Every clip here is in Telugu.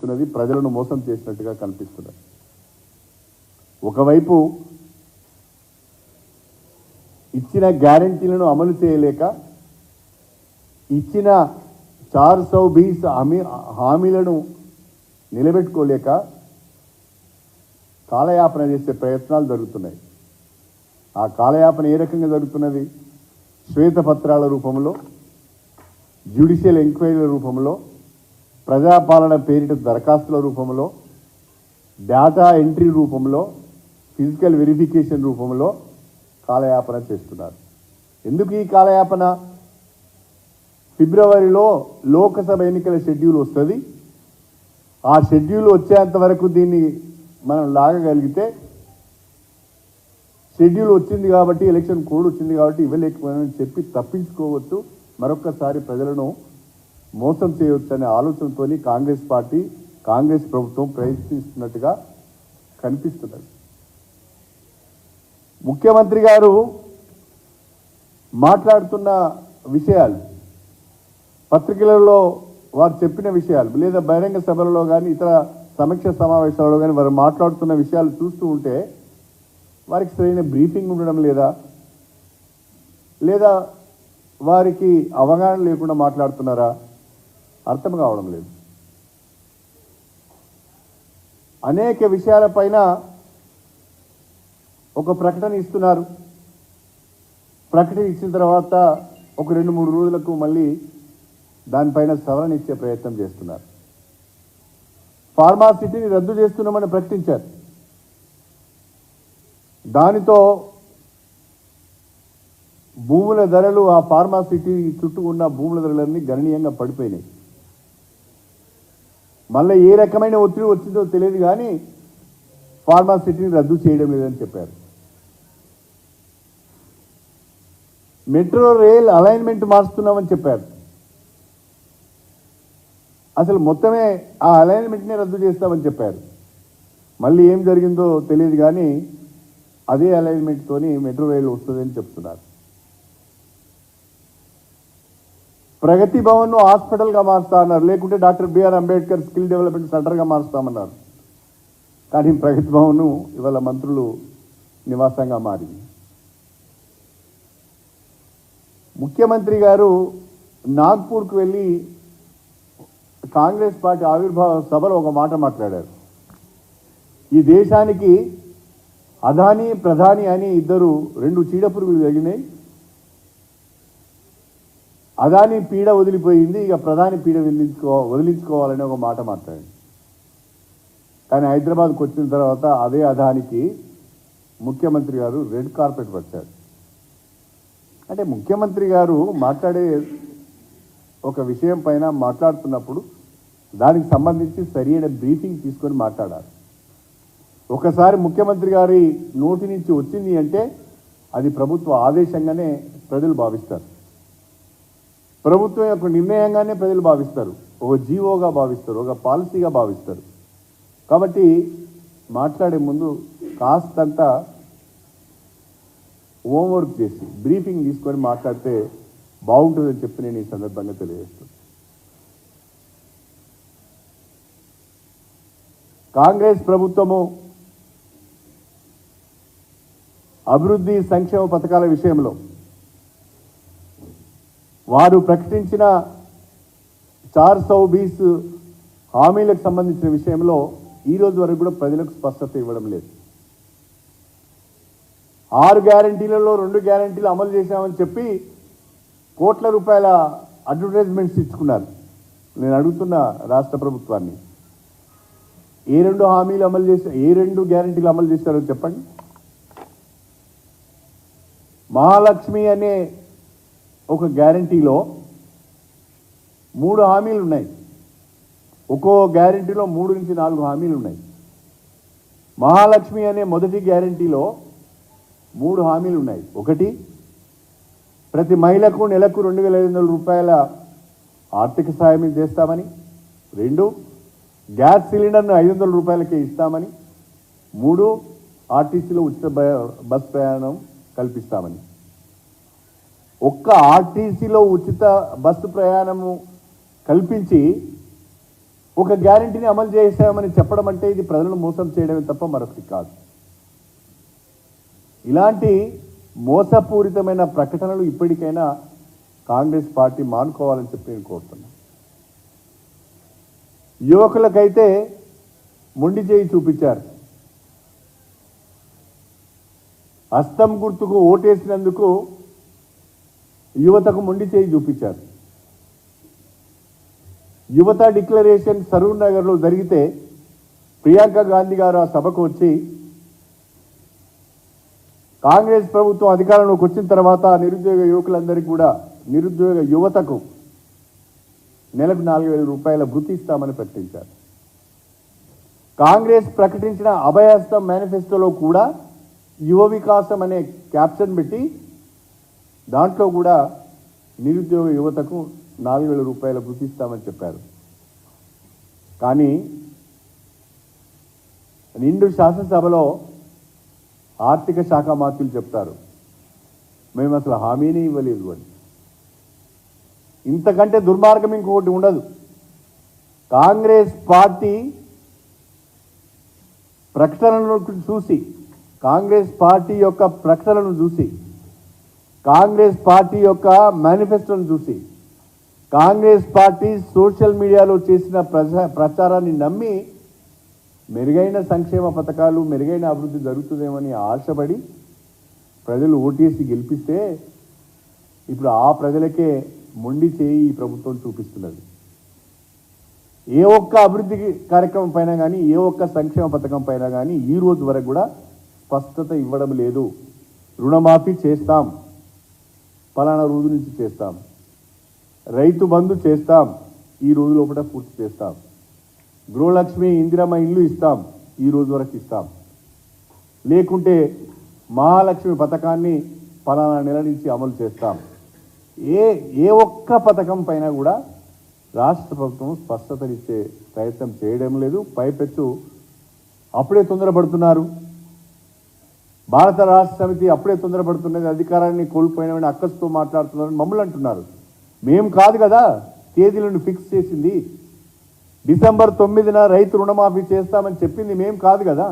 కనిపిస్తున్నది ప్రజలను మోసం చేసినట్టుగా కనిపిస్తున్నది ఒకవైపు ఇచ్చిన గ్యారంటీలను అమలు చేయలేక ఇచ్చిన చార్ సౌ బీస్ హామీ హామీలను నిలబెట్టుకోలేక కాలయాపన చేసే ప్రయత్నాలు జరుగుతున్నాయి. ఆ కాలయాపన ఏ రకంగా జరుగుతున్నది? శ్వేతపత్రాల రూపంలో జ్యుడిషియల్ ఎంక్వైరీల రూపంలో ప్రజాపాలన పేరిట దరఖాస్తుల రూపంలో డేటా ఎంట్రీ రూపంలో ఫిజికల్ వెరిఫికేషన్ రూపంలో కాలయాపన చేస్తున్నారు. ఎందుకు ఈ కాలయాపన? ఫిబ్రవరిలో లోకసభ ఎన్నికల షెడ్యూల్ వస్తుంది. ఆ షెడ్యూల్ వచ్చేంత వరకు దీన్ని మనం లాగగలిగితే షెడ్యూల్ వచ్చింది కాబట్టి ఎలక్షన్ కోడ్ వచ్చింది కాబట్టి ఇవ్వలేకపోయామని చెప్పి తప్పించుకోవచ్చు. మరొక్కసారి ప్రజలను మోసం చేయవచ్చు అనే ఆలోచనతో కాంగ్రెస్ పార్టీ కాంగ్రెస్ ప్రభుత్వం ప్రయత్నిస్తున్నట్టుగా కనిపిస్తున్నది. ముఖ్యమంత్రి గారు మాట్లాడుతున్న విషయాలు పత్రికలలో వారు చెప్పిన విషయాలు లేదా బహిరంగ సభలలో కానీ ఇతర సమీక్ష సమావేశాలలో కానీ వారు మాట్లాడుతున్న విషయాలు చూస్తూ ఉంటే వారికి సరైన బ్రీఫింగ్ ఉండడం లేదా లేదా వారికి అవగాహన లేకుండా మాట్లాడుతున్నారా? అర్థం కావడం లేదు. అనేక విషయాలపైన ఒక ప్రకటన ఇస్తున్నారు. ప్రకటన ఇచ్చిన తర్వాత ఒక రెండు మూడు రోజులకు మళ్ళీ దానిపైన సవరణ ఇచ్చే ప్రయత్నం చేస్తున్నారు. ఫార్మాసిటీని రద్దు చేస్తున్నామని ప్రకటించారు. దానితో భూముల ధరలు ఆ ఫార్మాసిటీ చుట్టూ ఉన్న భూముల ధరలన్నీ గణనీయంగా పడిపోయినాయి. మళ్ళీ ఏ రకమైన ఒత్తిడి వచ్చిందో తెలియదు కానీ ఫార్మాసిటీని రద్దు చేయడం లేదని చెప్పారు. మెట్రో రైల్ అలైన్మెంట్ మారుస్తున్నామని చెప్పారు. అసలు మొత్తమే ఆ అలైన్మెంట్నే రద్దు చేస్తామని చెప్పారు. మళ్ళీ ఏం జరిగిందో తెలియదు కానీ అదే అలైన్మెంట్తోని మెట్రో రైలు వస్తుందని చెప్తున్నారు. ప్రగతి భవన్ను హాస్పిటల్గా మారుస్తా అన్నారు లేకుంటే doctor BR Ambedkar skill development సెంటర్గా మారుస్తామన్నారు. కానీ ప్రగతి భవన్ను ఇవాళ మంత్రులు నివాసంగా మారింది. ముఖ్యమంత్రి గారు నాగ్పూర్కు వెళ్ళి కాంగ్రెస్ పార్టీ ఆవిర్భావ సభలో ఒక మాట మాట్లాడారు. ఈ దేశానికి అదాని ప్రధాని అని ఇద్దరు రెండు చీడపురుగులు జరిగినాయి అదాని పీడ వదిలిపోయింది ఇక ప్రధాని పీడ వదిలించుకో వదిలించుకోవాలని ఒక మాట మాట్లాడింది కానీ హైదరాబాద్కి వచ్చిన తర్వాత అదే అదానికి ముఖ్యమంత్రి గారు రెడ్ కార్పెట్ వచ్చారు అంటే ముఖ్యమంత్రి గారు మాట్లాడే ఒక విషయం పైన మాట్లాడుతున్నప్పుడు దానికి సంబంధించి సరైన బ్రీఫింగ్ తీసుకొని మాట్లాడాలి ఒకసారి ముఖ్యమంత్రి గారి నోటి నుంచి వచ్చింది అంటే అది ప్రభుత్వ ఆదేశంగానే ప్రజలు భావిస్తారు. ప్రభుత్వం యొక్క నిర్ణయంగానే ప్రజలు భావిస్తారు. ఒక జీవోగా భావిస్తారు ఒక పాలసీగా భావిస్తారు. కాబట్టి మాట్లాడే ముందు కాస్తంత హోంవర్క్ చేసి బ్రీఫింగ్ తీసుకొని మాట్లాడితే బాగుంటుందని చెప్పి నేను ఈ సందర్భంగా తెలియజేస్తాను కాంగ్రెస్ ప్రభుత్వము అభివృద్ధి సంక్షేమ పథకాల విషయంలో వారు ప్రకటించిన చార్ సౌ బీస్ హామీలకు సంబంధించిన విషయంలో ఈరోజు వరకు కూడా ప్రజలకు స్పష్టత ఇవ్వడం లేదు. ఆరు గ్యారంటీలలో రెండు గ్యారంటీలు అమలు చేశామని చెప్పి కోట్ల రూపాయల అడ్వర్టైజ్మెంట్స్ ఇచ్చుకున్నారు. నేను అడుగుతున్న రాష్ట్ర ప్రభుత్వాన్ని ఏ రెండు హామీలు అమలు చేశారు ఏ రెండు గ్యారంటీలు అమలు చేశారో చెప్పండి. మహాలక్ష్మి అనే ఒక గ్యారంటీలో మూడు హామీలు ఉన్నాయి. ఒక్కో గ్యారంటీలో మూడు నుంచి నాలుగు హామీలు ఉన్నాయి. మహాలక్ష్మి అనే మొదటి గ్యారంటీలో మూడు హామీలు ఉన్నాయి. ఒకటి ప్రతి మహిళకు నెలకు రెండు వేల ఐదు వందల రూపాయల ఆర్థిక సాయం చేస్తామని. రెండు గ్యాస్ సిలిండర్ను ఐదు వందల రూపాయలకే ఇస్తామని. మూడు ఆర్టీసీలో ఉచిత బ- బస్ ప్రయాణం కల్పిస్తామని. ఒక్క ఆర్టీసీలో ఉచిత బస్సు ప్రయాణము కల్పించి ఒక గ్యారంటీని అమలు చేసామని చెప్పడం అంటే ఇది ప్రజలను మోసం చేయడమే తప్ప మరొకటి కాదు. ఇలాంటి మోసపూరితమైన ప్రకటనలు ఇప్పటికైనా కాంగ్రెస్ పార్టీ మానుకోవాలని చెప్పి నేను కోరుతున్నా. యువకులకైతే మొండి చేయి చూపించారు. హస్తం గుర్తుకు ఓటేసినందుకు యువతకు మొండి చేయి చూపించారు. యువత డిక్లరేషన్ సరూర్ నగర్లో జరిగితే ప్రియాంక గాంధీ గారు ఆ సభకు వచ్చి కాంగ్రెస్ ప్రభుత్వం అధికారంలోకి వచ్చిన తర్వాత నిరుద్యోగ యువకులందరికీ కూడా నిరుద్యోగ యువతకు నెలకు నాలుగు వేల రూపాయల వృత్తి ఇస్తామని ప్రకటించారు. కాంగ్రెస్ ప్రకటించిన అభయహస్తం మేనిఫెస్టోలో కూడా యువ వికాసం అనే క్యాప్షన్ పెట్టి దాంట్లో కూడా నిరుద్యోగ యువతకు నాలుగు వేల రూపాయల గుర్తిస్తామని చెప్పారు. కానీ నిండు శాసనసభలో ఆర్థిక శాఖ మంత్రులు చెప్తారు. మేము అసలు హామీని ఇవ్వలేదు అని. ఇంతకంటే దుర్మార్గం ఇంకొకటి ఉండదు. కాంగ్రెస్ పార్టీ ప్రకటనలను చూసి కాంగ్రెస్ పార్టీ యొక్క ప్రకటనలను చూసి కాంగ్రెస్ పార్టీ యొక్క మేనిఫెస్టోను చూసి కాంగ్రెస్ పార్టీ సోషల్ మీడియాలో చేసిన ప్రచారాన్ని నమ్మి మెరుగైన సంక్షేమ పథకాలు మెరుగైన అభివృద్ధి జరుగుతుందేమని ఆశపడి ప్రజలు ఓటేసి గెలిపిస్తే ఇప్పుడు ఆ ప్రజలకే మొండి చేయి ఈ ప్రభుత్వం చూపిస్తున్నది. ఏ ఒక్క అభివృద్ధి కార్యక్రమం పైన కానీ ఏ ఒక్క సంక్షేమ పథకం పైన కానీ ఈ రోజు వరకు కూడా స్పష్టత ఇవ్వడం లేదు. రుణమాఫీ చేస్తాం. పలానా రోజు నుంచి చేస్తాం. రైతు బంధు చేస్తాం. ఈ రోజు లోపల పూర్తి చేస్తాం. గృహలక్ష్మి ఇందిరమ్మ ఇల్లు ఇస్తాం. ఈ రోజు వరకు ఇస్తాం. లేకుంటే మహాలక్ష్మి పథకాన్ని పలానా నెల నుంచి అమలు చేస్తాం. ఏ ఏ ఒక్క పథకం పైన కూడా రాష్ట్ర ప్రభుత్వం స్పష్టతనిచ్చే ప్రయత్నం చేయడం లేదు. పైపెచ్చు అప్పుడే తొందరపడుతున్నారు. భారత రాష్ట్ర సమితి అప్పుడే తొందరపడుతున్నది అధికారాన్ని కోల్పోయినవని అక్కస్తో మాట్లాడుతున్నారని మమ్మల్ని అంటున్నారు. మేము కాదు కదా తేదీలను ఫిక్స్ చేసింది. డిసెంబర్ తొమ్మిదిన రైతు రుణమాఫీ చేస్తామని చెప్పింది మేం కాదు కదా.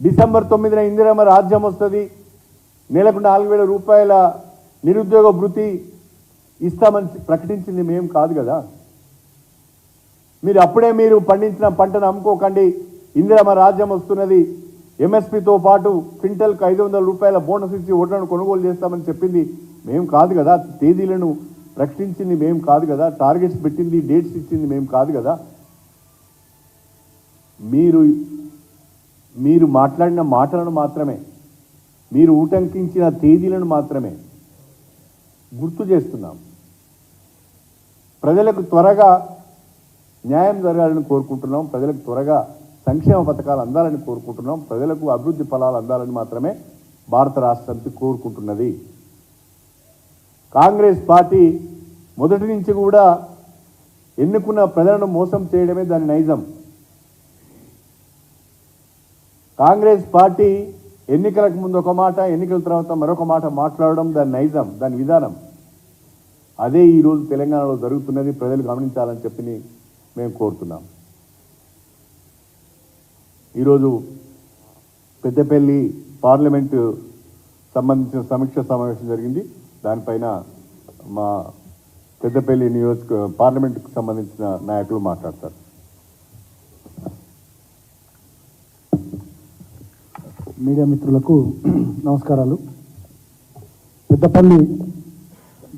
డిసెంబర్ తొమ్మిదిన ఇందిరమ్మ రాజ్యం వస్తుంది నెలకు నాలుగు వేల రూపాయల నిరుద్యోగ భృతి ఇస్తామని ప్రకటించింది మేం కాదు కదా. మీరు అప్పుడే మీరు పండించిన పంటను అమ్ముకోకండి ఇందిరమ్మ రాజ్యం వస్తున్నది. ఎంఎస్పితో పాటు క్వింటల్కి ఐదు వందల రూపాయల బోనస్ ఇచ్చి ఓట్లను కొనుగోలు చేస్తామని చెప్పింది. మేము కాదు కదా. తేదీలను ప్రకటించింది మేము కాదు కదా. టార్గెట్స్ పెట్టింది డేట్స్ ఇచ్చింది మేము కాదు కదా. మీరు మీరు మాట్లాడిన మాటలను మాత్రమే మీరు ఊటంకించిన తేదీలను మాత్రమే గుర్తు చేస్తున్నాం. ప్రజలకు త్వరగా న్యాయం జరగాలని కోరుకుంటున్నాం. ప్రజలకు త్వరగా సంక్షేమ పథకాలు అందాలని కోరుకుంటున్నాం. ప్రజలకు అభివృద్ధి ఫలాలు అందాలని మాత్రమే భారత రాష్ట్రానికి కోరుకుంటున్నది. కాంగ్రెస్ పార్టీ మొదటి నుంచి కూడా ఎన్నుకున్న ప్రజలను మోసం చేయడమే దాని నైజం. కాంగ్రెస్ పార్టీ ఎన్నికలకు ముందు ఒక మాట ఎన్నికల తర్వాత మరొక మాట మాట్లాడడం దాని నైజం దాని విధానం. అదే ఈరోజు తెలంగాణలో జరుగుతున్నది. ప్రజలు గమనించాలని చెప్పి మేము కోరుతున్నాం. ఈరోజు పెద్దపల్లి పార్లమెంటు సంబంధించిన సమీక్ష సమావేశం జరిగింది. దానిపైన మా పెద్దపల్లి నియోజక పార్లమెంటుకు సంబంధించిన నాయకులు మాట్లాడతారు. మీడియా మిత్రులకు నమస్కారాలు. పెద్దపల్లి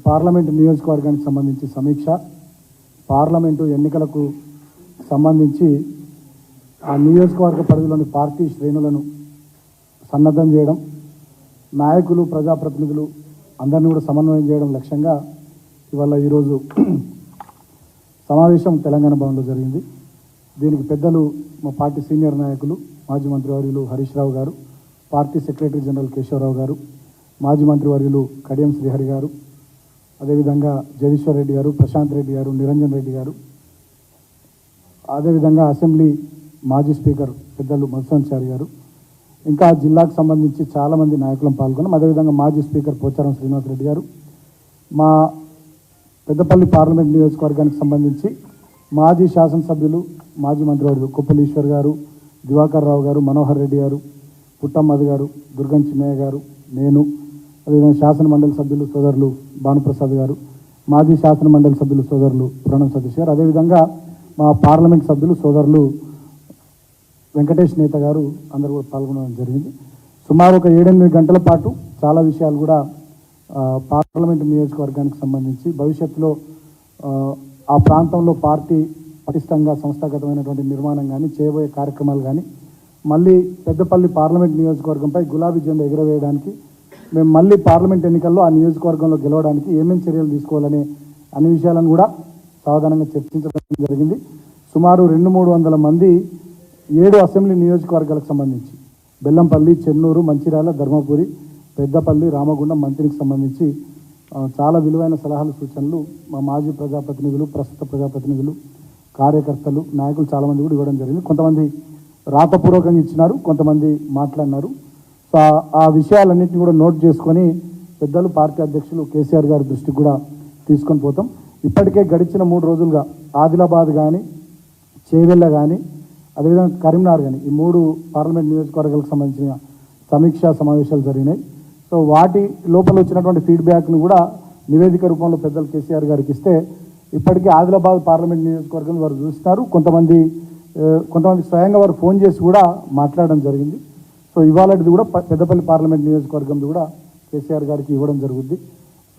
పార్లమెంటు నియోజకవర్గానికి సంబంధించి సమీక్ష పార్లమెంటు ఎన్నికలకు సంబంధించి ఆ నియోజకవర్గ పరిధిలోని పార్టీ శ్రేణులను సన్నద్ధం చేయడం నాయకులు ప్రజాప్రతినిధులు అందరినీ కూడా సమన్వయం చేయడం లక్ష్యంగా ఇవాళ ఈరోజు సమావేశం తెలంగాణ భవన్లో జరిగింది. దీనికి పెద్దలు మా పార్టీ సీనియర్ నాయకులు మాజీ మంత్రివర్యులు హరీష్ రావు గారు పార్టీ సెక్రటరీ జనరల్ కేశవరావు గారు మాజీ మంత్రివర్యులు కడియం శ్రీహరి గారు అదేవిధంగా జగదీశ్వర్ రెడ్డి గారు ప్రశాంత్ రెడ్డి గారు నిరంజన్ రెడ్డి గారు అదేవిధంగా అసెంబ్లీ మాజీ స్పీకర్ పెద్దలు మధుసంచారి గారు. ఇంకా జిల్లాకు సంబంధించి చాలామంది నాయకులను పాల్గొన్నాం అదేవిధంగా మాజీ స్పీకర్ పోచారం శ్రీనివాస్ రెడ్డి గారు. మా పెద్దపల్లి పార్లమెంట్ నియోజకవర్గానికి సంబంధించి మాజీ శాసనసభ్యులు మాజీ మంత్రివర్యులు కుప్పలీశ్వర్ గారు దివాకర్ రావు గారు మనోహర్ రెడ్డి గారు పుట్టమ్మది గారు దుర్గం చిన్నయ్య గారు నేను అదేవిధంగా శాసన మండలి సభ్యులు సోదరులు భానుప్రసాద్ గారు మాజీ శాసన మండలి సభ్యులు సోదరులు పురణం సతీష్ గారు అదేవిధంగా మా పార్లమెంట్ సభ్యులు సోదరులు వెంకటేష్ నేత గారు అందరూ కూడా పాల్గొనడం జరిగింది. సుమారు ఒక ఏడెనిమిది గంటల పాటు చాలా విషయాలు కూడా పార్లమెంటు నియోజకవర్గానికి సంబంధించి భవిష్యత్తులో ఆ, ప్రాంతంలో పార్టీ పటిష్టంగా సంస్థాగతమైనటువంటి నిర్మాణం కానీ చేయబోయే కార్యక్రమాలు కానీ మళ్ళీ పెద్దపల్లి పార్లమెంట్ నియోజకవర్గంపై గులాబీ జెండా ఎగురవేయడానికి మేము మళ్ళీ పార్లమెంట్ ఎన్నికల్లో ఆ నియోజకవర్గంలో గెలవడానికి ఏమేమి చర్యలు తీసుకోవాలనే అన్ని విషయాలను కూడా సాధారణంగా చర్చించడం జరిగింది. సుమారు రెండు మూడు వందల మంది ఏడు అసెంబ్లీ నియోజకవర్గాలకు సంబంధించి. బెల్లంపల్లి చెన్నూరు మంచిర్యాల ధర్మపురి పెద్దపల్లి రామగుండం మంత్రికి సంబంధించి చాలా విలువైన సలహాలు సూచనలు మా మాజీ ప్రజాప్రతినిధులు ప్రస్తుత ప్రజాప్రతినిధులు కార్యకర్తలు నాయకులు చాలామంది కూడా ఇవ్వడం జరిగింది. కొంతమంది రాతపూర్వకంగా ఇచ్చినారు కొంతమంది మాట్లాడినారు. సో ఆ- ఆ విషయాలన్నింటినీ కూడా నోట్ చేసుకొని పెద్దలు పార్టీ అధ్యక్షులు కేసీఆర్ గారి దృష్టికి కూడా తీసుకొని పోతాం. ఇప్పటికే గడిచిన మూడు రోజులుగా ఆదిలాబాద్ కానీ చేవెళ్ళ కానీ అదేవిధంగా కరీంనగర్ కానీ ఈ మూడు పార్లమెంట్ నియోజకవర్గాలకు సంబంధించిన సమీక్షా సమావేశాలు జరిగినాయి. సో వాటి లోపల వచ్చినటువంటి ఫీడ్బ్యాక్ను కూడా నివేదిక రూపంలో పెద్దలు కేసీఆర్ గారికి ఇస్తే ఇప్పటికే ఆదిలాబాద్ పార్లమెంట్ నియోజకవర్గం వారు చూస్తున్నారు కొంతమంది కొంతమంది స్వయంగా వారు ఫోన్ చేసి కూడా మాట్లాడడం జరిగింది. సో ఇవాళది కూడా పెద్దపల్లి పార్లమెంట్ నియోజకవర్గంది కూడా కేసీఆర్ గారికి ఇవ్వడం జరుగుద్ది.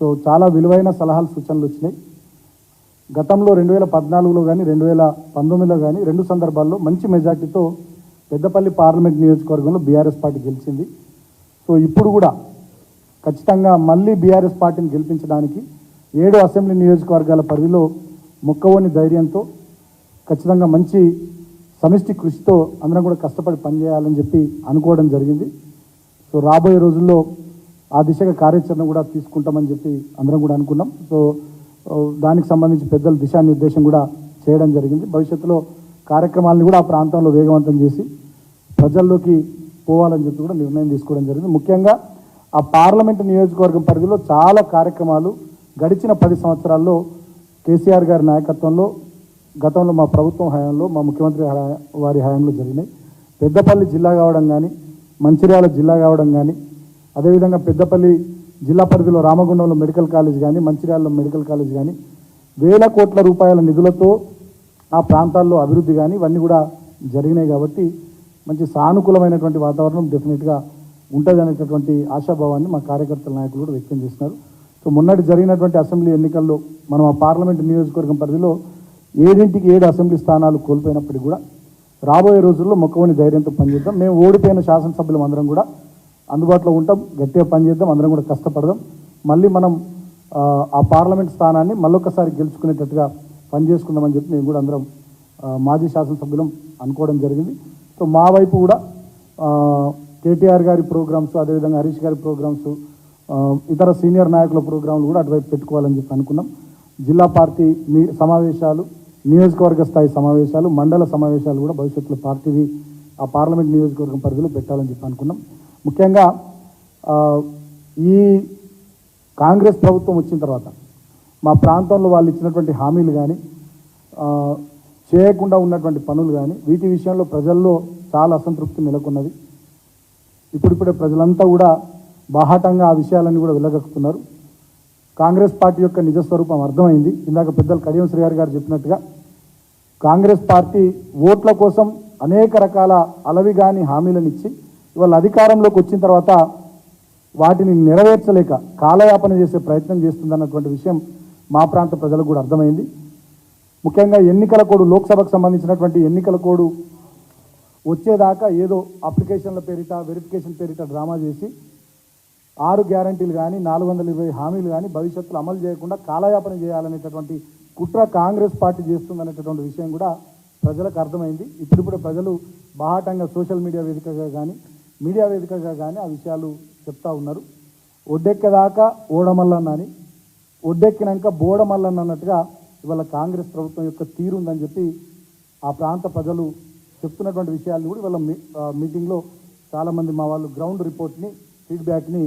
సో చాలా విలువైన సలహాలు సూచనలు వచ్చినాయి. గతంలో రెండు వేల పద్నాలుగులో కానీ రెండు వేల పంతొమ్మిదిలో కానీ రెండు సందర్భాల్లో మంచి మెజార్టీతో పెద్దపల్లి పార్లమెంట్ నియోజకవర్గంలో బీఆర్ఎస్ పార్టీ గెలిచింది. సో ఇప్పుడు కూడా ఖచ్చితంగా మళ్ళీ బీఆర్ఎస్ పార్టీని గెలిపించడానికి ఏడు అసెంబ్లీ నియోజకవర్గాల పరిధిలో మొక్కవోని ధైర్యంతో ఖచ్చితంగా మంచి సమిష్టి కృషితో అందరం కూడా కష్టపడి పనిచేయాలని చెప్పి అనుకోవడం జరిగింది. సో రాబోయే రోజుల్లో ఆ దిశగా కార్యాచరణ కూడా తీసుకుంటామని చెప్పి అందరం కూడా అనుకున్నాం. సో దానికి సంబంధించి పెద్దల దిశానిర్దేశం కూడా చేయడం జరిగింది. భవిష్యత్తులో కార్యక్రమాలను కూడా ఆ ప్రాంతంలో వేగవంతం చేసి ప్రజల్లోకి పోవాలని చెప్పి కూడా నిర్ణయం తీసుకోవడం జరిగింది. ముఖ్యంగా ఆ పార్లమెంట్ నియోజకవర్గం పరిధిలో చాలా కార్యక్రమాలు గడిచిన పది సంవత్సరాల్లో కేసీఆర్ గారి నాయకత్వంలో గతంలో మా ప్రభుత్వం హయాంలో మా ముఖ్యమంత్రి హయా- వారి హయాంలో జరిగినాయి. పెద్దపల్లి జిల్లా కావడం కానీ మంచిర్యాల జిల్లా కావడం కానీ అదేవిధంగా పెద్దపల్లి జిల్లా పరిధిలో రామగుండంలో మెడికల్ కాలేజ్ కానీ మంచిర్యాలలో మెడికల్ కాలేజ్ కానీ వేల కోట్ల రూపాయల నిధులతో ఆ ప్రాంతాల్లో అభివృద్ధి కానీ ఇవన్నీ కూడా జరిగినాయి కాబట్టి మంచి సానుకూలమైనటువంటి వాతావరణం డెఫినెట్గా ఉంటుంది అనేటటువంటి ఆశాభావాన్ని మా కార్యకర్తల నాయకులు కూడా వ్యక్తం చేస్తున్నారు. సో మొన్నటి జరిగినటువంటి అసెంబ్లీ ఎన్నికల్లో మనం ఆ పార్లమెంట్ నియోజకవర్గం పరిధిలో ఏడింటికి ఏడు అసెంబ్లీ స్థానాలు కోల్పోయినప్పటికీ కూడా రాబోయే రోజుల్లో మొక్కవని ధైర్యంతో పనిచేద్దాం. మేము ఓడిపోయిన శాసనసభ్యులం అందరం కూడా అందుబాటులో ఉంటాం గట్టిగా పనిచేద్దాం అందరం కూడా కష్టపడదాం. మళ్ళీ మనం ఆ, పార్లమెంట్ స్థానాన్ని మళ్ళొకసారి గెలుచుకునేటట్టుగా పనిచేసుకుందామని చెప్పి మేము కూడా అందరం మాజీ శాసనసభ్యులం అనుకోవడం జరిగింది. సో మా వైపు కూడా కేటీఆర్ గారి ప్రోగ్రామ్స్ అదేవిధంగా హరీష్ గారి ప్రోగ్రామ్స్ ఇతర సీనియర్ నాయకుల ప్రోగ్రాంలు కూడా అటువైపు పెట్టుకోవాలని చెప్పి అనుకున్నాం. జిల్లా పార్టీ మీ సమావేశాలు నియోజకవర్గ స్థాయి సమావేశాలు మండల సమావేశాలు కూడా భవిష్యత్తులో పార్టీవి ఆ పార్లమెంట్ నియోజకవర్గం పరిధిలో పెట్టాలని చెప్పి అనుకున్నాం. ముఖ్యంగా ఈ కాంగ్రెస్ ప్రభుత్వం వచ్చిన తర్వాత మా ప్రాంతంలో వాళ్ళు ఇచ్చినటువంటి హామీలు కానీ చేయకుండా ఉన్నటువంటి పనులు కానీ వీటి విషయంలో ప్రజల్లో చాలా అసంతృప్తి నెలకొన్నది. ఇప్పుడిప్పుడే ప్రజలంతా కూడా బాహాటంగా ఆ విషయాలన్నీ కూడా వెళ్ళగక్కుతున్నారు కాంగ్రెస్ పార్టీ యొక్క నిజ స్వరూపం అర్థమైంది. ఇందాక పెద్దలు కడియం శ్రీహారి గారు చెప్పినట్టుగా కాంగ్రెస్ పార్టీ ఓట్ల కోసం అనేక రకాల అలవి కాని హామీలను ఇచ్చి ఇవాళ అధికారంలోకి వచ్చిన తర్వాత వాటిని నెరవేర్చలేక కాలయాపన చేసే ప్రయత్నం చేస్తుందన్నటువంటి విషయం మా ప్రాంత ప్రజలకు కూడా అర్థమైంది. ముఖ్యంగా ఎన్నికల కోడ్ లోక్సభకు సంబంధించినటువంటి ఎన్నికల కోడ్ వచ్చేదాకా ఏదో అప్లికేషన్ల పేరిట వెరిఫికేషన్ పేరిట డ్రామా చేసి ఆరు గ్యారంటీలు కానీ నాలుగు వందల ఇరవై హామీలు కానీ భవిష్యత్తులో అమలు చేయకుండా కాలయాపన చేయాలనేటటువంటి కుట్ర కాంగ్రెస్ పార్టీ చేస్తుందనేటటువంటి విషయం కూడా ప్రజలకు అర్థమైంది. ఇప్పుడిప్పుడు ప్రజలు బాహాటంగా సోషల్ మీడియా వేదికగా కానీ మీడియా వేదికగా కానీ ఆ విషయాలు చెప్తా ఉన్నారు. ఒడ్డెక్కదాకా ఓడమల్లన్న అని ఒడ్డెక్కినాక బోడమల్లన్న అన్నట్టుగా ఇవాళ కాంగ్రెస్ ప్రభుత్వం యొక్క తీరు ఉందని చెప్పి ఆ ప్రాంత ప్రజలు చెప్తున్నటువంటి విషయాలు కూడా ఇవాళ మీ- మీటింగ్లో చాలామంది మా వాళ్ళు గ్రౌండ్ రిపోర్ట్ని ఫీడ్బ్యాక్ని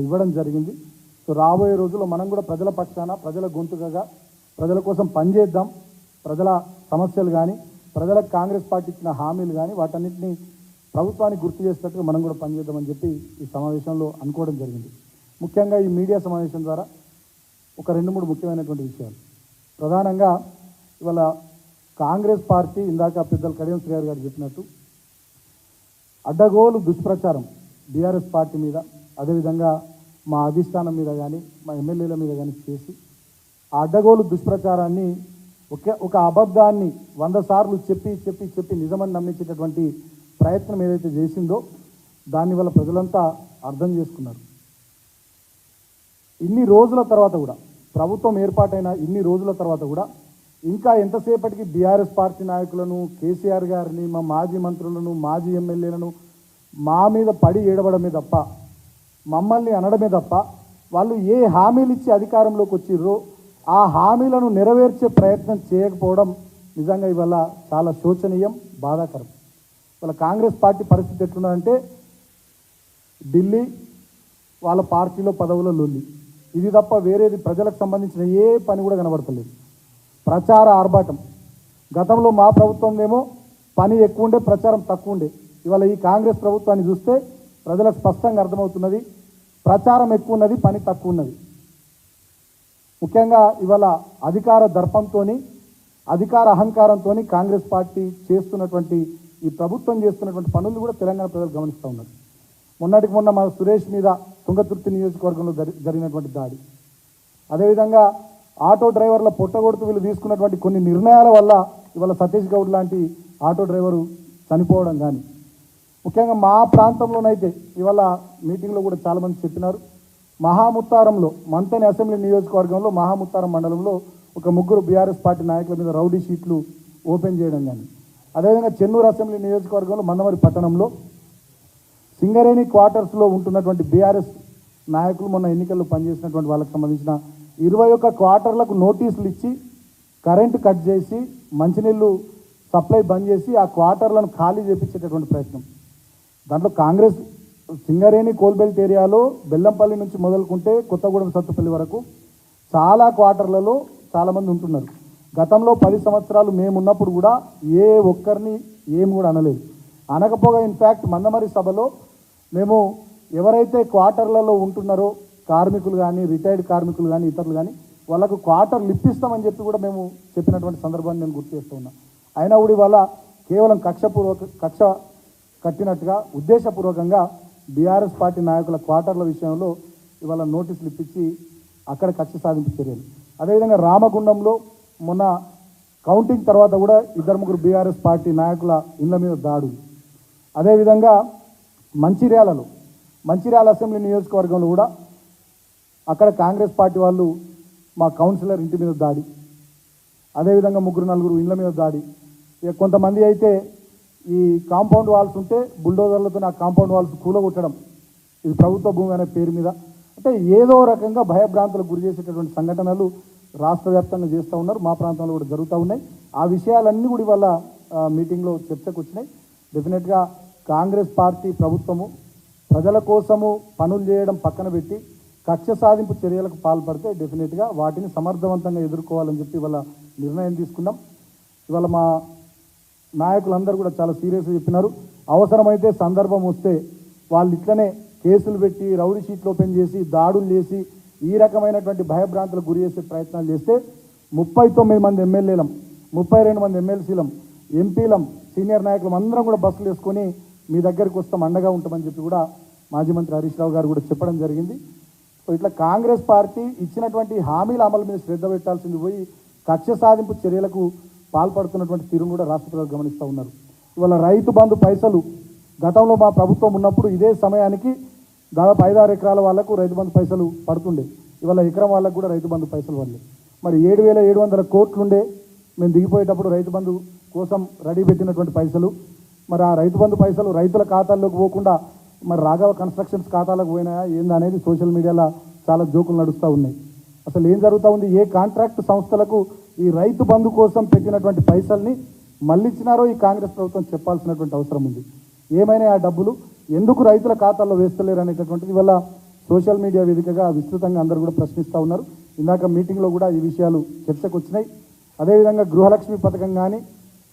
ఇవ్వడం జరిగింది. సో రాబోయే రోజుల్లో మనం కూడా ప్రజల పక్షాన ప్రజల గొంతుకగా ప్రజల కోసం పనిచేద్దాం ప్రజల సమస్యలు కానీ ప్రజలకు కాంగ్రెస్ పార్టీ ఇచ్చిన హామీలు కానీ వాటన్నిటిని ప్రభుత్వానికి గుర్తు చేసేటట్టు మనం కూడా పనిచేద్దామని చెప్పి ఈ సమావేశంలో అనుకోవడం జరిగింది. ముఖ్యంగా ఈ మీడియా సమావేశం ద్వారా ఒక రెండు మూడు ముఖ్యమైనటువంటి విషయాలు. ప్రధానంగా ఇవాళ కాంగ్రెస్ పార్టీ ఇందాక పెద్దలు కడియం శ్రీగారు గారు చెప్పినట్టు అడ్డగోలు దుష్ప్రచారం బీఆర్ఎస్ పార్టీ మీద అదేవిధంగా మా అధిష్టానం మీద కానీ మా ఎమ్మెల్యేల మీద కానీ చేసి ఆ అడ్డగోలు దుష్ప్రచారాన్ని ఒకే ఒక అబద్ధాన్ని వంద సార్లు చెప్పి చెప్పి చెప్పి నిజమని నమ్మించేటటువంటి ప్రయత్నం ఏదైతే చేసిందో దానివల్ల ప్రజలంతా అర్థం చేసుకున్నారు. ఇన్ని రోజుల తర్వాత కూడా ప్రభుత్వం ఏర్పాటైన ఇన్ని రోజుల తర్వాత కూడా ఇంకా ఎంతసేపటికి బీఆర్ఎస్ పార్టీ నాయకులను కేసీఆర్ గారిని మా మాజీ మంత్రులను మాజీ ఎమ్మెల్యేలను మా మీద పడి ఏడవడమే తప్ప మమ్మల్ని అనడమే తప్ప వాళ్ళు ఏ హామీలు ఇచ్చి అధికారంలోకి వచ్చిర్రో ఆ హామీలను నెరవేర్చే ప్రయత్నం చేయకపోవడం నిజంగా ఇవాళ చాలా శోచనీయం బాధాకరం. వాళ్ళ కాంగ్రెస్ పార్టీ పరిస్థితి ఎట్లున్నదంటే ఢిల్లీ వాళ్ళ పార్టీలో పదవుల లొల్లి. ఇది తప్ప వేరేది ప్రజలకు సంబంధించిన ఏ పని కూడా కనబడతలేదు. ప్రచార ఆర్భాటం. గతంలో మా ప్రభుత్వం ఏమో పని ఎక్కువ ఉండే ప్రచారం తక్కువ ఉండే. ఇవాళ ఈ కాంగ్రెస్ ప్రభుత్వాన్ని చూస్తే ప్రజలకు స్పష్టంగా అర్థమవుతున్నది ప్రచారం ఎక్కువ ఉన్నది పని తక్కువ ఉన్నది. ముఖ్యంగా ఇవాళ అధికార దర్పంతో అధికార అహంకారంతో కాంగ్రెస్ పార్టీ చేస్తున్నటువంటి ఈ ప్రభుత్వం చేస్తున్నటువంటి పనులు కూడా తెలంగాణ ప్రజలు గమనిస్తూ ఉన్నారు. మొన్నటికి మొన్న మా సురేష్ మీద తుంగతుర్తి నియోజకవర్గంలో జరి- జరిగినటువంటి దాడి. అదేవిధంగా ఆటో డ్రైవర్ల పొట్టగొడుతూ వీళ్ళు తీసుకున్నటువంటి కొన్ని నిర్ణయాల వల్ల ఇవాళ సతీష్ గౌడ్ లాంటి ఆటో డ్రైవరు చనిపోవడం కానీ ముఖ్యంగా మా ప్రాంతంలోనైతే ఇవాళ మీటింగ్లో కూడా చాలామంది చెప్పినారు. మహాముత్తారంలో మంతని అసెంబ్లీ నియోజకవర్గంలో మహాముత్తారం మండలంలో ఒక ముగ్గురు బీఆర్ఎస్ పార్టీ నాయకుల మీద రౌడీ షీట్లు ఓపెన్ చేయడం కానీ అదేవిధంగా చెన్నూరు అసెంబ్లీ నియోజకవర్గంలో మందమరి పట్టణంలో సింగరేణి క్వార్టర్స్లో ఉంటున్నటువంటి బీఆర్ఎస్ నాయకులు మొన్న ఎన్నికల్లో పనిచేసినటువంటి వాళ్ళకి సంబంధించిన ఇరవై ఒక్క క్వార్టర్లకు నోటీసులు ఇచ్చి కరెంటు కట్ చేసి మంచినీళ్ళు సప్లై బంద్ చేసి ఆ క్వార్టర్లను ఖాళీ చేపించేటటువంటి ప్రయత్నం. దాంట్లో కాంగ్రెస్ సింగరేణి కోల్బెల్ట్ ఏరియాలో బెల్లంపల్లి నుంచి మొదలుకుంటే కొత్తగూడెం సత్తుపల్లి వరకు చాలా క్వార్టర్లలో చాలామంది ఉంటున్నారు. గతంలో పది సంవత్సరాలు మేమున్నప్పుడు కూడా ఏ ఒక్కరిని ఏం కూడా అనలేదు. అనకపోగా ఇన్ఫ్యాక్ట్ మందమరి సభలో మేము ఎవరైతే క్వార్టర్లలో ఉంటున్నారో కార్మికులు కానీ రిటైర్డ్ కార్మికులు కానీ ఇతరులు కానీ వాళ్ళకు క్వార్టర్లు ఇప్పిస్తామని చెప్పి కూడా మేము చెప్పినటువంటి సందర్భాన్ని నేను గుర్తు చేస్తూ ఉన్నా. అయినా కూడా ఇవాళ కేవలం కక్షపూర్వక కక్ష కట్టినట్టుగా ఉద్దేశపూర్వకంగా బీఆర్ఎస్ పార్టీ నాయకుల క్వార్టర్ల విషయంలో ఇవాళ నోటీసులు ఇప్పించి అక్కడ కక్ష సాధింపు చర్యలు. అదేవిధంగా రామగుండంలో మొన్న కౌంటింగ్ తర్వాత కూడా ఇద్దరు ముగ్గురు బీఆర్ఎస్ పార్టీ నాయకుల ఇళ్ళ మీద దాడులు. అదేవిధంగా మంచిర్యాలలో మంచిర్యాల అసెంబ్లీ నియోజకవర్గంలో కూడా అక్కడ కాంగ్రెస్ పార్టీ వాళ్ళు మా కౌన్సిలర్ ఇంటి మీద దాడి. అదేవిధంగా ముగ్గురు నలుగురు ఇళ్ళ మీద దాడి. ఇక కొంతమంది అయితే ఈ కాంపౌండ్ వాల్స్ ఉంటే బుల్డోజర్లతో ఆ కాంపౌండ్ వాల్స్ కూలగొట్టడం ఇది ప్రభుత్వ భూమి అనే పేరు మీద. అంటే ఏదో రకంగా భయభ్రాంతులకు గురి చేసేటటువంటి సంఘటనలు రాష్ట్ర వ్యాప్తంగా చేస్తూ ఉన్నారు. మా ప్రాంతంలో కూడా జరుగుతూ ఉన్నాయి. ఆ విషయాలన్నీ కూడా ఇవాళ మీటింగ్లో చర్చకు వచ్చినాయి. డెఫినెట్గా కాంగ్రెస్ పార్టీ ప్రభుత్వము ప్రజల కోసము పనులు చేయడం పక్కన పెట్టి కక్ష సాధింపు చర్యలకు పాల్పడితే డెఫినెట్గా వాటిని సమర్థవంతంగా ఎదుర్కోవాలని చెప్పి ఇవాళ నిర్ణయం తీసుకున్నాం. ఇవాళ మా నాయకులందరూ కూడా చాలా సీరియస్గా చెప్పినారు. అవసరమైతే సందర్భం వస్తే వాళ్ళు ఇట్లనే కేసులు పెట్టి రౌడీ షీట్లు ఓపెన్ చేసి దాడులు చేసి ఈ రకమైనటువంటి భయభ్రాంతులకు గురి చేసే ప్రయత్నాలు చేస్తే ముప్పై తొమ్మిది మంది ఎమ్మెల్యేలం ముప్పై రెండు మంది ఎమ్మెల్సీలం ఎంపీలం సీనియర్ నాయకులం అందరం కూడా బస్సులు వేసుకొని మీ దగ్గరికి వస్తాం అండగా ఉంటామని చెప్పి కూడా మాజీ మంత్రి హరీష్ రావు గారు కూడా చెప్పడం జరిగింది. సో ఇట్లా కాంగ్రెస్ పార్టీ ఇచ్చినటువంటి హామీల అమలు మీద శ్రద్ధ పెట్టాల్సింది పోయి కక్ష సాధింపు చర్యలకు పాల్పడుతున్నటువంటి తీరును కూడా రాష్ట్ర ప్రజలు గమనిస్తూ ఉన్నారు. ఇవాళ రైతు బంధు పైసలు గతంలో మా ప్రభుత్వం ఉన్నప్పుడు ఇదే సమయానికి దాదాపు ఐదారు ఎకరాల వాళ్ళకు రైతు బంధు పైసలు పడుతుండే. ఇవాళ ఎకరం వాళ్ళకు కూడా రైతు బంధు పైసలు పడలేదు మరి ఏడు వేల ఏడు వందల కోట్లుండే. మేము దిగిపోయేటప్పుడు రైతు బంధు కోసం రెడీ పెట్టినటువంటి పైసలు. మరి ఆ రైతు బంధు పైసలు రైతుల ఖాతాల్లోకి పోకుండా మరి రాఘవ కన్స్ట్రక్షన్స్ ఖాతాలకు పోయినాయా? ఏందనేది సోషల్ మీడియాలో చాలా జోకులు నడుస్తూ ఉన్నాయి. అసలు ఏం జరుగుతూ ఉంది? ఏ కాంట్రాక్ట్ సంస్థలకు ఈ రైతు బంధు కోసం పెట్టినటువంటి పైసల్ని మళ్ళిచ్చినారో ఈ కాంగ్రెస్ ప్రభుత్వం చెప్పాల్సినటువంటి అవసరం ఉంది. ఏమైనా ఆ డబ్బులు? ఎందుకు రైతుల ఖాతాల్లో వేస్తలేరు అనేటటువంటిది ఇవాళ సోషల్ మీడియా వేదికగా విస్తృతంగా అందరూ కూడా ప్రశ్నిస్తూ ఉన్నారు. ఇందాక మీటింగ్లో కూడా ఈ విషయాలు చర్చకు వచ్చినాయి అదేవిధంగా గృహలక్ష్మి పథకం కానీ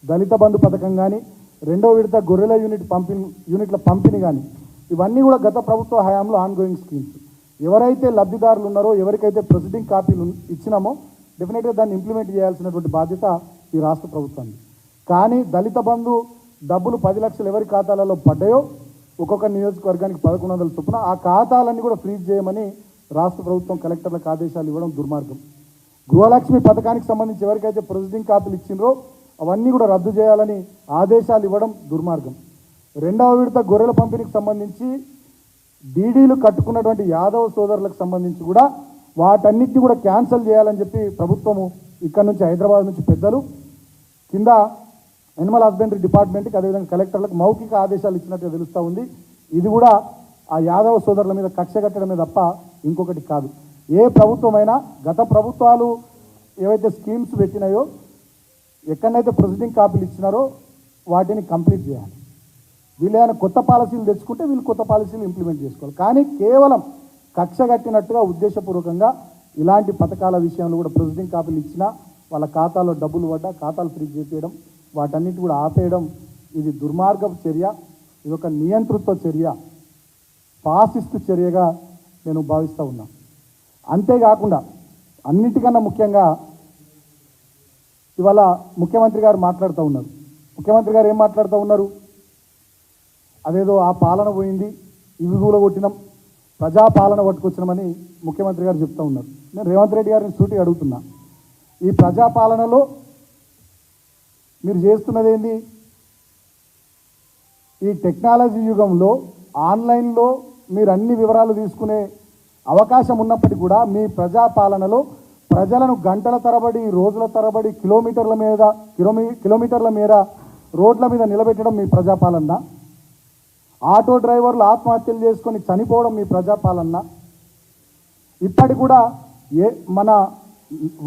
దళిత బంధు పథకం కానీ రెండో విడత గొర్రెల యూనిట్ పంపిణీ యూనిట్ల పంపిణీ కానీ ఇవన్నీ కూడా గత ప్రభుత్వ హయాంలో ఆన్గోయింగ్ స్కీమ్స్ ఎవరైతే లబ్ధిదారులు ఉన్నారో ఎవరికైతే ప్రొసీడింగ్ కాపీలు ఇచ్చినామో డెఫినెట్గా దాన్ని ఇంప్లిమెంట్ చేయాల్సినటువంటి బాధ్యత ఈ రాష్ట్ర ప్రభుత్వానికి కానీ దళిత బంధు డబ్బులు పది లక్షలు ఎవరి ఖాతాలలో పడ్డాయో ఒక్కొక్క నియోజకవర్గానికి పదకొండు వందల చొప్పున ఆ ఖాతాలన్నీ కూడా ఫ్రీజ్ చేయమని రాష్ట్ర ప్రభుత్వం కలెక్టర్లకు ఆదేశాలు ఇవ్వడం దుర్మార్గం. గృహలక్ష్మి పథకానికి సంబంధించి ఎవరికైతే ప్రొసీడింగ్ కాపీలు ఇచ్చిండ్రో అవన్నీ కూడా రద్దు చేయాలని ఆదేశాలు ఇవ్వడం దుర్మార్గం. రెండవ విడత గొర్రెల పంపిణీకి సంబంధించి డీడీలు కట్టుకున్నటువంటి యాదవ సోదరులకు సంబంధించి కూడా వాటన్నిటిని కూడా క్యాన్సిల్ చేయాలని చెప్పి ప్రభుత్వము ఇక్కడ నుంచి హైదరాబాద్ నుంచి పెద్దలు కింద ఎనిమల్ హస్బెండరీ డిపార్ట్మెంట్కి అదేవిధంగా కలెక్టర్లకు మౌఖిక ఆదేశాలు ఇచ్చినట్టుగా తెలుస్తూ ఉంది. ఇది కూడా ఆ యాదవ సోదరుల మీద కక్ష కట్టడమే తప్ప ఇంకొకటి కాదు. ఏ ప్రభుత్వమైనా గత ప్రభుత్వాలు ఏవైతే స్కీమ్స్ పెట్టినాయో ఎక్కడైతే ప్రొసీడింగ్ కాపీలు ఇచ్చినారో వాటిని కంప్లీట్ చేయాలి. వీళ్ళు ఏమైనా కొత్త పాలసీలు తెచ్చుకుంటే వీళ్ళు కొత్త పాలసీలు ఇంప్లిమెంట్ చేసుకోవాలి. కానీ కేవలం కక్ష కట్టినట్టుగా ఉద్దేశపూర్వకంగా ఇలాంటి పథకాల విషయంలో కూడా ప్రొసీడింగ్ కాపీలు ఇచ్చినా వాళ్ళ ఖాతాలో డబ్బులు పడ్డా ఖాతాలు ఫ్రీ చేసేయడం వాటన్నిటి కూడా ఆపేయడం ఇది దుర్మార్గపు చర్య ఇది ఒక నియంతృత్వ చర్య ఫాసిస్ట్ చర్యగా నేను భావిస్తూ ఉన్నా. అంతేకాకుండా అన్నిటికన్నా ముఖ్యంగా ఇవాళ ముఖ్యమంత్రి గారు మాట్లాడుతూ ఉన్నారు. ముఖ్యమంత్రి గారు ఏం మాట్లాడుతూ ఉన్నారు? అదేదో ఆ పాలన పోయింది ఇవి కొట్టినాం ప్రజాపాలన పట్టుకొచ్చినామని ముఖ్యమంత్రి గారు చెప్తా ఉన్నారు. నేను రేవంత్ రెడ్డి గారిని సూటి అడుగుతున్నా. ఈ ప్రజాపాలనలో మీరు చేస్తున్నది ఏంది ఈ టెక్నాలజీ యుగంలో ఆన్లైన్లో మీరు అన్ని వివరాలు తీసుకునే అవకాశం ఉన్నప్పటికీ కూడా మీ ప్రజాపాలనలో ప్రజలను గంటల తరబడి రోజుల తరబడి కిలోమీటర్ల మీద కిలోమీ కిలోమీటర్ల మేర రోడ్ల మీద నిలబెట్టడం మీ ప్రజాపాలన? ఆటో డ్రైవర్లు ఆత్మహత్యలు చేసుకొని చనిపోవడం మీ ప్రజాపాలన? ఇప్పటి కూడా ఏ మన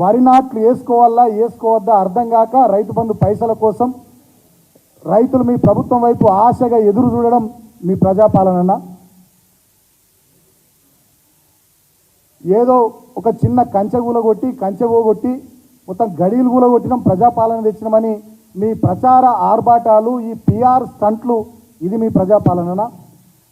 వరి నాట్లు వేసుకోవాలా వేసుకోవద్దా అర్థం కాక రైతు బంధు పైసల కోసం రైతులు మీ ప్రభుత్వం వైపు ఆశగా ఎదురు చూడడం మీ ప్రజాపాలన ఏదో ఒక చిన్న కంచె కూలగొట్టి కంచె పోగొట్టి మొత్తం గడీలు కూలగొట్టడం ప్రజాపాలన తెచ్చినామని మీ ప్రచార ఆర్భాటాలు ఈ పిఆర్ స్టంట్లు ఇది మీ ప్రజాపాలన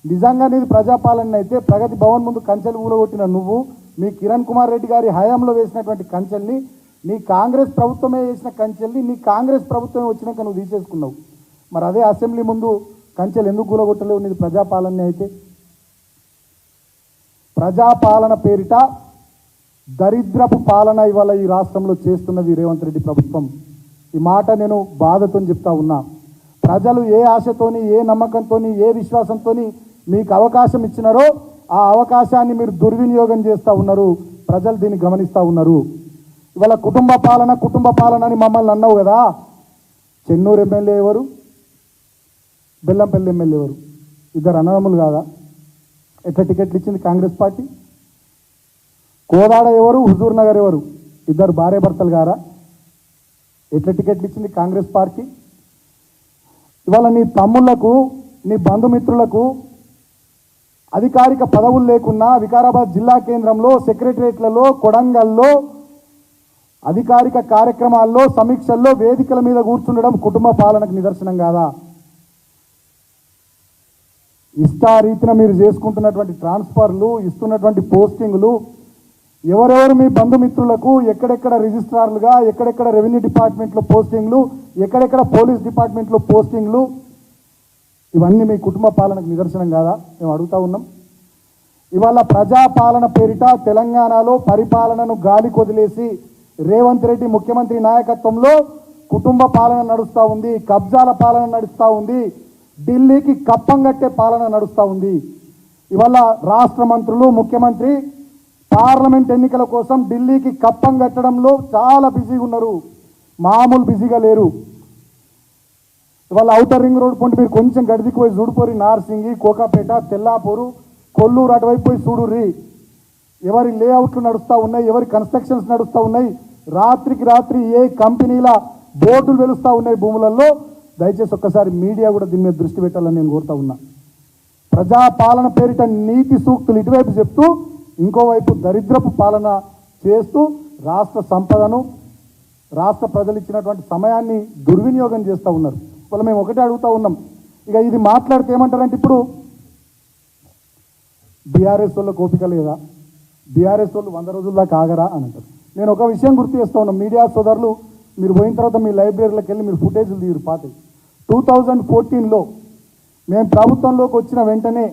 నిజంగా నీది ప్రజాపాలన అయితే ప్రగతి భవన్ ముందు కంచెలు కూలగొట్టిన నువ్వు మీ కిరణ్ కుమార్ రెడ్డి గారి హయాంలో వేసినటువంటి కంచెల్ని నీ కాంగ్రెస్ ప్రభుత్వమే వేసిన కంచెల్ని నీ కాంగ్రెస్ ప్రభుత్వమే వచ్చినాక నువ్వు తీసేసుకున్నావు. మరి అదే అసెంబ్లీ ముందు కంచెలు ఎందుకు కూలగొట్టలేవు నీది ప్రజాపాలన అయితే? ప్రజాపాలన పేరిట దరిద్రపు పాలన ఇవాళ ఈ రాష్ట్రంలో చేస్తున్నది రేవంత్ రెడ్డి ప్రభుత్వం. ఈ మాట నేను బాధతో చెప్తా ఉన్నా. ప్రజలు ఏ ఆశతోని ఏ నమ్మకంతోని ఏ విశ్వాసంతోని మీకు అవకాశం ఇచ్చినారో ఆ అవకాశాన్ని మీరు దుర్వినియోగం చేస్తూ ఉన్నారు. ప్రజలు దీన్ని గమనిస్తూ ఉన్నారు. ఇవాళ కుటుంబ పాలన కుటుంబ పాలన అని మమ్మల్ని అన్నావు కదా. చెన్నూరు ఎమ్మెల్యే ఎవరు? బెల్లంపల్లి ఎమ్మెల్యే ఎవరు? ఇద్దరు అన్నదమ్ములు కాదా? ఎట్లా టికెట్లు ఇచ్చింది కాంగ్రెస్ పార్టీ? కోదాడ ఎవరు? హుజూర్ నగర్ ఎవరు? ఇద్దరు భార్య భర్తలు గారా ఎట్లా టికెట్లు ఇచ్చింది కాంగ్రెస్ పార్టీ? ఇవాళ నీ తమ్ముళ్ళకు నీ బంధుమిత్రులకు అధికారిక పదవులు లేకున్నా వికారాబాద్ జిల్లా కేంద్రంలో సెక్రటరియట్లలో కొడంగల్లో అధికారిక కార్యక్రమాల్లో సమీక్షల్లో వేదికల మీద కూర్చుండడం కుటుంబ పాలనకు నిదర్శనం కాదా? ఇష్టారీతిన మీరు చేసుకుంటున్నటువంటి ట్రాన్స్ఫర్లు ఇస్తున్నటువంటి పోస్టింగ్లు ఎవరెవరు మీ బంధుమిత్రులకు ఎక్కడెక్కడ రిజిస్ట్రార్లుగా ఎక్కడెక్కడ రెవెన్యూ డిపార్ట్మెంట్లో పోస్టింగ్లు ఎక్కడెక్కడ పోలీస్ డిపార్ట్మెంట్లో పోస్టింగ్లు ఇవన్నీ మీ కుటుంబ పాలనకు నిదర్శనం కాదా? మేము అడుగుతా ఉన్నాం. ఇవాళ ప్రజాపాలన పేరిట తెలంగాణలో పరిపాలనను గాలి కొదిలేసి రేవంత్ రెడ్డి ముఖ్యమంత్రి నాయకత్వంలో కుటుంబ పాలన నడుస్తూ ఉంది కబ్జాల పాలన నడుస్తూ ఉంది ఢిల్లీకి కప్పం కట్టే పాలన నడుస్తూ ఉంది. ఇవాళ రాష్ట్ర మంత్రులు ముఖ్యమంత్రి పార్లమెంట్ ఎన్నికల కోసం ఢిల్లీకి కప్పం కట్టడంలో చాలా బిజీగా ఉన్నారు. మామూలు బిజీగా లేరు. ఇవాళ ఔటర్ రింగ్ రోడ్ పొంటి మీరు కొంచెం గడిదికి పోయి చూడుపోరి నార్సింగి కోకాపేట తెల్లాపూరు కొల్లూరు అటువైపు పోయి చూడుర్రి. ఎవరి లేఅవుట్లు నడుస్తూ ఉన్నాయి ఎవరి కన్స్ట్రక్షన్స్ నడుస్తూ ఉన్నాయి రాత్రికి రాత్రి ఏ కంపెనీల బోర్డులు వెలుస్తూ ఉన్నాయి భూములలో దయచేసి ఒక్కసారి మీడియా కూడా దీని మీద దృష్టి పెట్టాలని నేను కోరుతా ఉన్నా. ప్రజాపాలన పేరిట నీతి సూక్తులు ఇటువైపు చెప్తూ ఇంకోవైపు దరిద్రపు పాలన చేస్తూ రాష్ట్ర సంపదను రాష్ట్ర ప్రజలు ఇచ్చినటువంటి సమయాన్ని దుర్వినియోగం చేస్తూ ఉన్నారు. వాళ్ళు మేము ఒకటే అడుగుతూ ఉన్నాం. ఇక ఇది మాట్లాడితే ఏమంటారంటే ఇప్పుడు బీఆర్ఎస్ వాళ్ళ కోపిక లేదా? బీఆర్ఎస్ వాళ్ళు వంద రోజుల్లో కాగరా అని అంటారు. నేను ఒక విషయం గుర్తు చేస్తూ ఉన్నాను మీడియా సోదరులు మీరు పోయిన తర్వాత మీ లైబ్రరీలోకి వెళ్ళి మీరు ఫుటేజ్లు తీరు పాతాయి టూ థౌజండ్ ఫోర్టీన్లో మేము ప్రభుత్వంలోకి వచ్చిన వెంటనే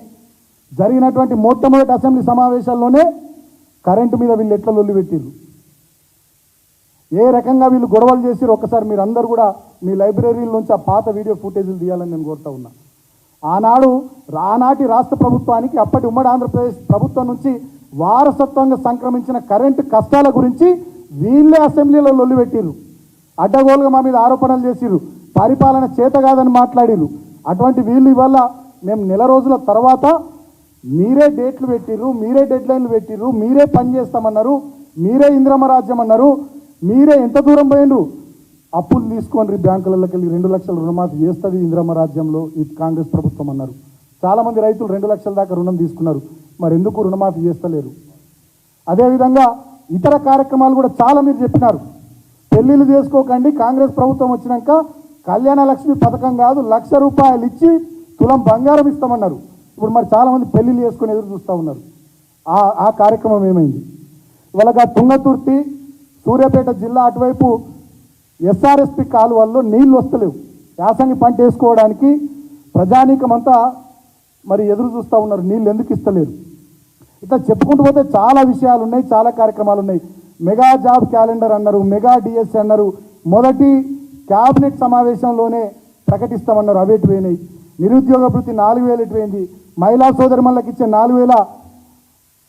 జరిగినటువంటి మొట్టమొదటి అసెంబ్లీ సమావేశాల్లోనే కరెంటు మీద వీళ్ళు ఎట్లా లొల్లి పెట్టిర్రు? ఏ రకంగా వీళ్ళు గొడవలు చేసిరు ఒక్కసారి మీరు అందరు కూడా మీ లైబ్రరీల నుంచి ఆ పాత వీడియో ఫుటేజీలు తీయాలని నేను కోరుతా ఉన్నా. ఆనాడు ఆనాటి రాష్ట్ర ప్రభుత్వానికి అప్పటి ఉమ్మడి ఆంధ్రప్రదేశ్ ప్రభుత్వం నుంచి వారసత్వంగా సంక్రమించిన కరెంటు కష్టాల గురించి వీళ్ళే అసెంబ్లీలో లొల్లిపెట్టిర్రు అడ్డగోలుగా మా మీద ఆరోపణలు చేసిర్రు. పరిపాలన చేత కాదని మాట్లాడిర్రు. అటువంటి వీళ్ళు ఇవల్ల మేము నెల రోజుల తర్వాత మీరే డేట్లు పెట్టిర్రు మీరే డెడ్లైన్లు పెట్టిర్రు మీరే పని చేస్తామన్నారు మీరే ఇంద్రమరాజ్యం అన్నారు మీరే ఎంత దూరం పోయిండ్రు? అప్పులు తీసుకొని బ్యాంకులకి వెళ్ళి రెండు లక్షల రుణమాఫీ చేస్తుంది ఇంద్రమ రాజ్యంలో ఈ కాంగ్రెస్ ప్రభుత్వం అన్నారు. చాలామంది రైతులు రెండు లక్షల దాకా రుణం తీసుకున్నారు. మరి ఎందుకు రుణమాఫీ చేస్తలేరు? అదేవిధంగా ఇతర కార్యక్రమాలు కూడా చాలా మీరు చెప్పినారు. పెళ్ళిళ్ళు చేసుకోకండి కాంగ్రెస్ ప్రభుత్వం వచ్చినాక కళ్యాణ లక్ష్మి పథకం కాదు లక్ష రూపాయలు ఇచ్చి తులం బంగారం ఇస్తామన్నారు. ఇప్పుడు మరి చాలామంది పెళ్ళిళ్ళు చేసుకొని ఎదురు చూస్తూ ఉన్నారు. ఆ ఆ కార్యక్రమం ఏమైంది? ఇవాళ తుంగతుర్తి సూర్యాపేట జిల్లా అటువైపు ఎస్ఆర్ఎస్పి కాలువల్లో నీళ్ళు వస్తలేవు. యాసంగి పంట వేసుకోవడానికి ప్రజానీకమంతా మరి ఎదురు చూస్తూ ఉన్నారు. నీళ్ళు ఎందుకు ఇస్తలేరు? ఇట్లా చెప్పుకుంటూ పోతే చాలా విషయాలు ఉన్నాయి చాలా కార్యక్రమాలు ఉన్నాయి మెగా జాబ్ క్యాలెండర్ అన్నారు మెగా డిఎస్సి అన్నారు మొదటి క్యాబినెట్ సమావేశంలోనే ప్రకటిస్తామన్నారు. అవి ఎటు నిరుద్యోగ భృతి నాలుగు వేలు ఎటు మహిళా సోదరి ఇచ్చే నాలుగు వేల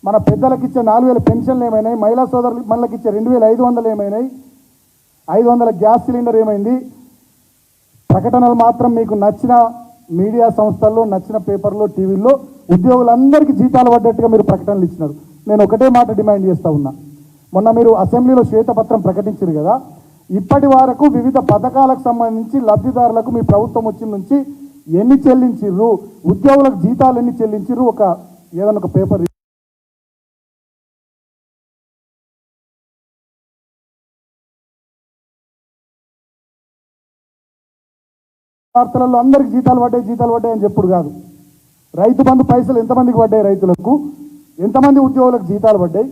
మన పెద్దలకు ఇచ్చే నాలుగు వేల పెన్షన్లు ఏమైనాయి? మహిళా సోదరులు మనకి ఇచ్చే రెండు వేల ఐదు వందలు ఏమైనాయి? ఐదు వందల గ్యాస్ సిలిండర్ ఏమైంది? ప్రకటనలు మాత్రం మీకు నచ్చిన మీడియా సంస్థల్లో నచ్చిన పేపర్లో టీవీల్లో ఉద్యోగులందరికీ జీతాలు పడ్డట్టుగా మీరు ప్రకటనలు ఇచ్చినారు. నేను ఒకటే మాట డిమాండ్ చేస్తా ఉన్నా. మొన్న మీరు అసెంబ్లీలో శ్వేతపత్రం ప్రకటించారు కదా? ఇప్పటి వరకు వివిధ పథకాలకు సంబంధించి లబ్ధిదారులకు మీ ప్రభుత్వం వచ్చిన నుంచి ఎన్ని చెల్లించిర్రు? ఉద్యోగులకు జీతాలు ఎన్ని చెల్లించిర్రు? ఒక ఏదైనా ఒక పేపర్ వార్తలలో అందరికి జీతాలు పడ్డాయి జీతాలు పడ్డాయి అని చెప్పుడు కాదు. రైతు బంధు పైసలు ఎంతమందికి పడ్డాయి రైతులకు? ఎంతమంది ఉద్యోగులకు జీతాలు పడ్డాయి?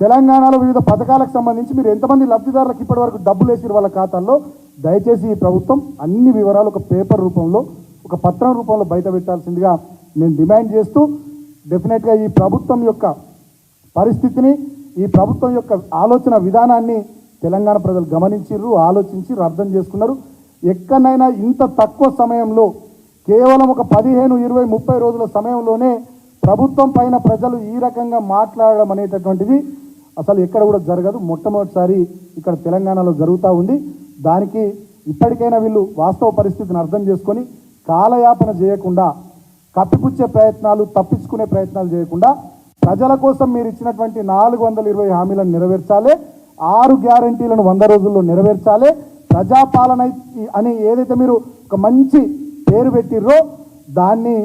తెలంగాణలో వివిధ పథకాలకు సంబంధించి మీరు ఎంతమంది లబ్ధిదారులకు ఇప్పటి వరకు డబ్బులు వేసారు వాళ్ళ ఖాతాల్లో? దయచేసి ఈ ప్రభుత్వం అన్ని వివరాలు ఒక పేపర్ రూపంలో ఒక పత్రం రూపంలో బయట పెట్టాల్సిందిగా నేను డిమాండ్ చేస్తూ డెఫినెట్గా ఈ ప్రభుత్వం యొక్క పరిస్థితిని ఈ ప్రభుత్వం యొక్క ఆలోచన విధానాన్ని తెలంగాణ ప్రజలు గమనించిర్రు ఆలోచించి అర్థం చేసుకున్నారు. ఎక్కడైనా ఇంత తక్కువ సమయంలో కేవలం ఒక పదిహేను ఇరవై ముప్పై రోజుల సమయంలోనే ప్రభుత్వం పైన ప్రజలు ఈ రకంగా మాట్లాడడం అనేటటువంటిది అసలు ఎక్కడ కూడా జరగదు. మొట్టమొదటిసారి ఇక్కడ తెలంగాణలో జరుగుతూ ఉంది. దానికి ఇప్పటికైనా వీళ్ళు వాస్తవ పరిస్థితిని అర్థం చేసుకొని కాలయాపన చేయకుండా కప్పిపుచ్చే ప్రయత్నాలు తప్పించుకునే ప్రయత్నాలు చేయకుండా ప్రజల కోసం మీరు ఇచ్చినటువంటి నాలుగు వందల ఇరవై హామీలను నెరవేర్చాలి. ఆరు గ్యారంటీలను వంద రోజుల్లో నెరవేర్చాలి. ప్రజాపాలన అని ఏదైతే మీరు ఒక మంచి పేరు పెట్టిర్రో దాన్ని